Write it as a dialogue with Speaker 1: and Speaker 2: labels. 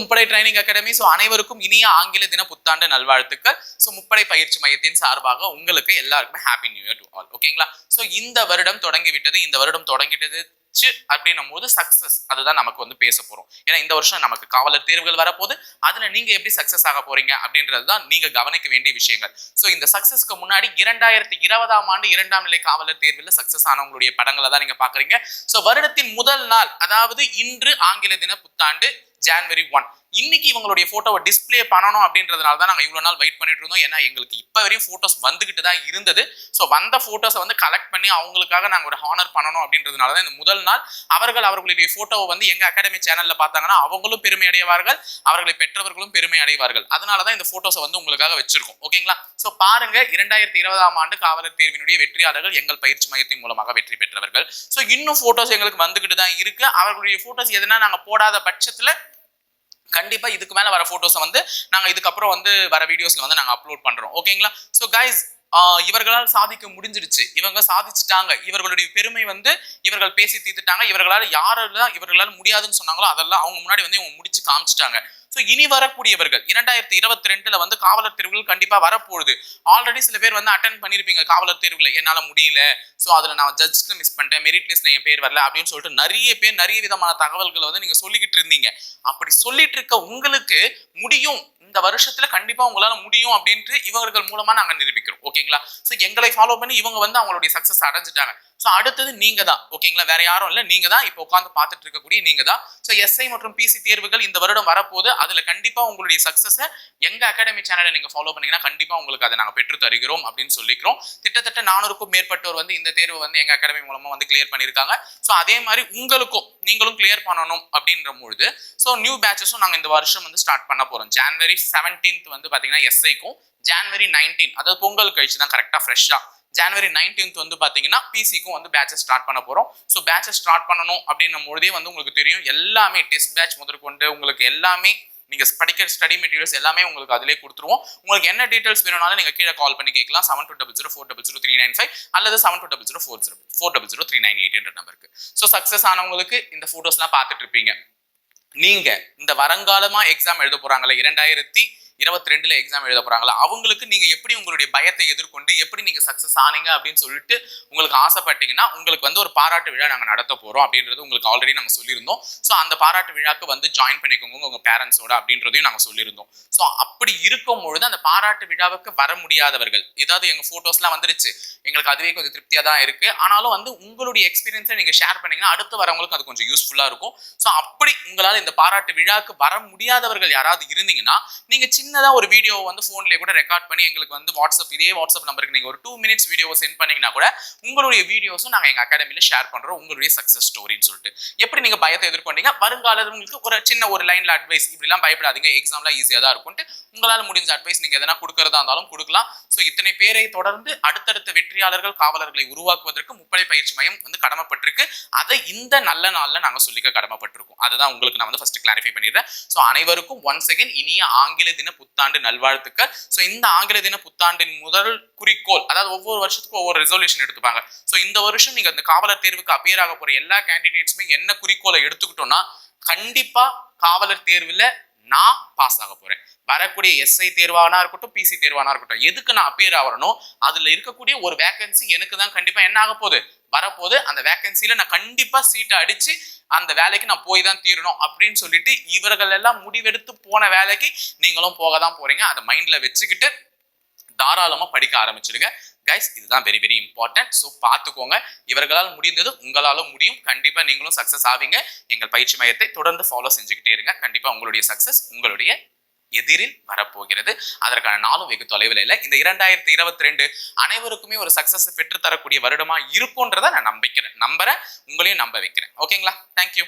Speaker 1: முப்படை training academy so அனைவருக்கும் இனிய ஆங்கில தின புத்தாண்டு நல்வாழ்த்துக்கள். ஸோ முப்படை பயிற்சி மையத்தின் சார்பாக உங்களுக்கு எல்லாருக்குமே happy new year to all ஓகேங்களா ஸோ இந்த வருடம் தொடங்கி விட்டது இந்த வருடம் தொடங்கிட்டது அப்படின்னும் போது சக்சஸ் அதுதான் நமக்கு வந்து பேச போறோம். ஏன்னா இந்த வருஷம் நமக்கு காவலர் தேர்வுகள் வரப்போகுது. அதுல நீங்க எப்படி சக்சஸ் ஆக போறீங்க அப்படின்றது தான் நீங்க கவனிக்க வேண்டிய விஷயங்கள். ஸோ இந்த சக்சஸ்க்கு முன்னாடி இரண்டாயிரத்தி இருபதாம் ஆண்டு இரண்டாம் நிலை காவலர் தேர்வில் சக்சஸ் ஆனவங்களுடைய படங்களை தான் நீங்க பாக்குறீங்க ஸோ வருடத்தின் முதல் நாள் அதாவது இன்று ஆங்கில தின புத்தாண்டு ஜான்வரி ஒன் இன்னைக்கு இவங்களுடைய போட்டோவை டிஸ்ப்ளே பண்ணணும் அப்படின்றதுனால தான் நாங்கள் இவ்வளோ நாள் வெயிட் பண்ணிட்டு இருந்தோம். ஏன்னா எங்களுக்கு இப்போ வரையும் ஃபோட்டோஸ் வந்துகிட்டு தான் இருந்தது. ஸோ வந்த ஃபோட்டோஸை வந்து கலெக்ட் பண்ணி அவங்களுக்காக நாங்கள் ஒரு ஹானர் பண்ணணும் அப்படின்றதுனால தான் இந்த முதல் நாள் அவர்கள் அவர்களுடைய ஃபோட்டோவை வந்து எங்கள் அகாடமி சேனலில் பார்த்தாங்கன்னா அவங்களும் பெருமை அடைவார்கள் அவர்களை பெற்றவர்களும் பெருமை அடைவார்கள். அதனால தான் இந்த ஃபோட்டோஸை வந்து உங்களுக்காக வச்சிருக்கோம். ஓகேங்களா ஸோ பாருங்க இரண்டாயிரத்தி இருபதாம் ஆண்டு காவலர் தேர்வினுடைய வெற்றியாளர்கள் எங்கள் பயிற்சி மையத்தின் மூலமாக வெற்றி பெற்றவர்கள். ஸோ இன்னும் ஃபோட்டோஸ் எங்களுக்கு வந்துகிட்டு தான் இருக்கு. அவர்களுடைய ஃபோட்டோஸ் எதுனா நாங்கள் போடாத பட்சத்தில் கண்டிப்பா இதுக்கு மேல வர போட்டோஸை வந்து நாங்க இதுக்கப்புறம் வந்து வர வீடியோஸ்ல வந்து நாங்க அப்லோட் பண்றோம். ஓகேங்களா ஸோ கைஸ் இவர்களால் சாதிக்க முடிஞ்சிருச்சு இவங்க சாதிச்சுட்டாங்க. இவர்களுடைய பெருமை வந்து இவர்கள் பேசி தீர்த்துட்டாங்க. இவர்களால் யாரெல்லாம் இவர்களால் முடியாதுன்னு சொன்னாங்களோ அதெல்லாம் அவங்க முன்னாடி வந்து இவங்க முடிச்சு காமிச்சிட்டாங்க. ஸோ இனி வரக்கூடியவர்கள். இரண்டாயிரத்தி இருபத்தி ரெண்டுல வந்து காவலர் தேர்வுகள் கண்டிப்பாக வரப்போகுது. ஆல்ரெடி சில பேர் வந்து அட்டன் பண்ணியிருப்பீங்க காவலர் தேர்வுகளை என்னால் முடியல. ஸோ அதில் நான் ஜட்ஜ்ல மிஸ் பண்ணிட்டேன். மெரிட் லிஸ்ட்ல என் பேர் வரல அப்படின்னு சொல்லிட்டு நிறைய பேர் நிறைய விதமான தகவல்களை வந்து நீங்கள் சொல்லிக்கிட்டு இருந்தீங்க. அப்படி சொல்லிட்டு இருக்க உங்களுக்கு முடியும். இந்த வருஷத்துல கண்டிப்பா உங்களால முடியும் அப்படின்ட்டு இவர்கள் மூலமா நாங்க நிரூபிக்கிறோம். ஓகேங்களா ஸோ எங்களை ஃபாலோ பண்ணி இவங்க வந்து அவங்களுடைய சக்சஸ் அடைஞ்சிட்டாங்க. ஸோ அடுத்தது நீங்க தான் ஓகேங்களா வேற யாரும் இல்லை. நீங்க தான் இப்போ உட்காந்து பார்த்துட்டு இருக்கக்கூடிய நீங்க தான் ஸோ எஸ்ஐ மற்றும் பிசி தேர்வுகள் இந்த வருடம் வரப்போது அதுல கண்டிப்பா உங்களுடைய சக்சஸை எங்க அகாடமி சேனலை நீங்க ஃபாலோ பண்ணீங்கன்னா கண்டிப்பா உங்களுக்கு அதை நாங்கள் பெற்று தருகிறோம் அப்படின்னு சொல்லிக்கிறோம். கிட்டத்தட்ட நானூறுக்கும் மேற்பட்டோர் வந்து இந்த தேர்வு வந்து எங்க அகாடமி மூலமா வந்து கிளியர் பண்ணியிருக்காங்க. ஸோ அதே மாதிரி உங்களுக்கும் நீங்களும் கிளியர் பண்ணணும் அப்படின்ற பொழுது ஸோ நியூ பேட்சஸும் நாங்கள் இந்த வருஷம் வந்து ஸ்டார்ட் பண்ண போறோம். ஜான்வரி செவன்டீன்த் வந்து பாத்தீங்கன்னா எஸ்ஐக்கும் ஜான்வரி நைன்டீன் அதாவது பொங்கல் கழிச்சு தான் கரெக்டாக ஃப்ரெஷ்ஷாக ஜனவரி நைன்டீன்த் வந்து பார்த்தீங்கன்னா பிசிக்கும் வந்து பேட்சஸ் ஸ்டார்ட் பண்ண போகிறோம் ஸோ பேட்சஸ் ஸ்டார்ட் பண்ணணும் அப்படின்னும் பொழுதே வந்து உங்களுக்கு தெரியும் எல்லாமே டெஸ்ட் பேட்ச் முதற்கொண்டு உங்களுக்கு எல்லாமே நீங்கள் படிக்கிற ஸ்டடி மெட்டீரியல்ஸ் எல்லாமே உங்களுக்கு அதிலே கொடுத்துருவோம். உங்களுக்கு என்ன டீட்டெயில்ஸ் வேணும்னாலும் நீங்கள் கீழே கால் பண்ணி கேட்கலாம். Seven two double zero four double zero three nine five அல்லது seven two double zero four zero four double zero three nine eight என்ற நம்பருக்கு. ஸோ சக்ஸஸ் ஆனவங்களுக்கு இந்த ஃபோட்டோஸ்லாம் பார்த்துட்டு இருப்பீங்க. நீங்கள் இந்த வரங்காலமாக எக்ஸாம் எழுத போகிறாங்களே இரண்டாயிரத்தி இருபத்தி ரெண்டுல எக்ஸாம் எழுத போறாங்களா? அவங்களுக்கு நீங்க எப்படி உங்களுடைய பயத்தை எதிர்கொண்டு எப்படி நீங்க சக்சஸ் ஆனீங்க அப்படின்னு சொல்லிட்டு உங்களுக்கு ஆசைப்பட்டீங்கன்னா உங்களுக்கு வந்து ஒரு பாராட்டு விழா நாங்க நடத்த போறோம் அப்படின்றது உங்களுக்கு ஆல்ரெடி நாங்க சொல்லியிருந்தோம். ஸோ அந்த பாராட்டு விழாக்கு வந்து ஜாயின் பண்ணிக்கோங்க உங்க பேரண்ட்ஸோட அப்படின்றதையும் நாங்க சொல்லியிருந்தோம். ஸோ அப்படி இருக்கும் பொழுது அந்த பாராட்டு விழாவுக்கு வர முடியாதவர்கள் ஏதாவது எங்க போட்டோஸ்லாம் வந்துருச்சு எங்களுக்கு அதுவே கொஞ்சம் திருப்தியா தான் இருக்கு. ஆனாலும் வந்து உங்களுடைய எக்ஸ்பீரியன்ஸை நீங்க ஷேர் பண்ணீங்கன்னா அடுத்து வரவங்களுக்கு அது கொஞ்சம் யூஸ்ஃபுல்லா இருக்கும். ஸோ அப்படி உங்களால் இந்த பாராட்டு விழாக்கு வர முடியாதவர்கள் யாராவது இருந்தீங்கன்னா நீங்க சின்னதாக ஒரு வீடியோ வந்து ஃபோன்லேயே கூட ரெக்கார்ட் பண்ணி எங்களுக்கு வந்து வாட்ஸ்அப் இதே வாட்ஸ்அப் நம்பருக்கு நீங்கள் ஒரு டூ மினிட்ஸ் வீடியோ சென்ட் பண்ணீங்கன்னா கூட உங்களுடைய வீடியோஸும் நாங்கள் எங்கள் அகாடமியில ஷேர் பண்ணுறோம் உங்களுடைய சக்ஸஸ் ஸ்டோரின்னு சொல்லிட்டு. எப்படி நீங்க பயத்தை எதிர்கொண்டீங்க? வருங்காலங்களுக்கு ஒரு சின்ன ஒரு லைன்ல அட்வைஸ் இப்படிலாம் பயப்படாதீங்க. எக்ஸாம்லாம் ஈஸியாக தான் இருக்கும்ட்டு உங்களால் முடிஞ்ச அட்வைஸ் நீங்கள் எதனா கொடுக்கறதா இருந்தாலும் கொடுக்கலாம். ஸோ இத்தனை பேரை தொடர்ந்து அடுத்தடுத்த வெற்றியாளர்கள் காவலர்களை உருவாக்குவதற்கு முப்படை பயிற்சி மையம் வந்து கடமைப்பட்டிருக்கு. அதை இந்த நல்ல நாள்ல நாங்கள் சொல்லிக்க கடமைப்பட்டிருக்கோம். அதுதான் உங்களுக்கு நான் வந்து ஃபர்ஸ்ட் கிளாரிஃபை பண்ணிடுறேன். ஸோ அனைவருக்கும் ஒன்ஸ் அகேன் இனிய ஆங்கில தின புத்தாண்டு நல்வாழ்த்துக்கள். ஸோ இந்த ஆங்கில தின புத்தாண்டின் முதல் குறிக்கோள் அதாவது ஒவ்வொரு வருஷத்துக்கும் ஒவ்வொரு ரெசல்யூஷன் எடுத்துப்பாங்க. ஸோ இந்த வருஷம் நீங்க இந்த காவலர் தேர்வுக்கு அப்பியர் ஆக போற எல்லா கேண்டிடேட்ஸுமே என்ன குறிக்கோளை எடுத்துக்கிட்டோம்னா கண்டிப்பா காவலர் தேர்வுல நான் பாஸ் ஆக போறேன். வரக்கூடிய எஸ்ஐ தேர்வானா இருக்கட்டும் பிசி தேர்வானா இருக்கட்டும் எதுக்கு நான் அப்பியர் ஆகிறனோ அதுல இருக்கக்கூடிய ஒரு வேகன்சி எனக்கு தான் கண்டிப்பா என்ன ஆக போகுது? வரப்போகுது. அந்த வேகன்சில நான் கண்டிப்பா சீட்டை அடிச்சு அந்த வேலைக்கு நான் போய் தான் தீரணும் அப்படின்னு சொல்லிட்டு இவர்கள் எல்லாம் முடிவெடுத்து போன வேலைக்கு நீங்களும் போக தான் போறீங்க. அதை மைண்ட்ல வச்சுக்கிட்டு தாராளமாக படிக்க ஆரம்பிச்சிடுங்க. கைஸ் இதுதான் வெரி வெரி இம்பார்ட்டன்ட் ஸோ பார்த்துக்கோங்க. இவர்களால் முடிந்தது உங்களால் முடியும். கண்டிப்பாக நீங்களும் சக்ஸஸ் ஆவீங்க. எங்கள் பயிற்சி மையத்தை தொடர்ந்து ஃபாலோ செஞ்சுக்கிட்டே இருங்க. கண்டிப்பாக உங்களுடைய சக்ஸஸ் உங்களுடைய எதிரில் வரப்போகிறது. அதற்கான நாளும் வெகு தொலைவில் இல்லை. இந்த இரண்டாயிரத்தி இருபத்தி ரெண்டு அனைவருக்குமே ஒரு சக்ஸஸ் பெற்று தரக்கூடிய வருடமா இருக்கும்ன்றதை நான் நம்பிக்கிறேன். நம்புறேன். உங்களையும் நம்ப வைக்கிறேன். ஓகேங்களா தேங்க்யூ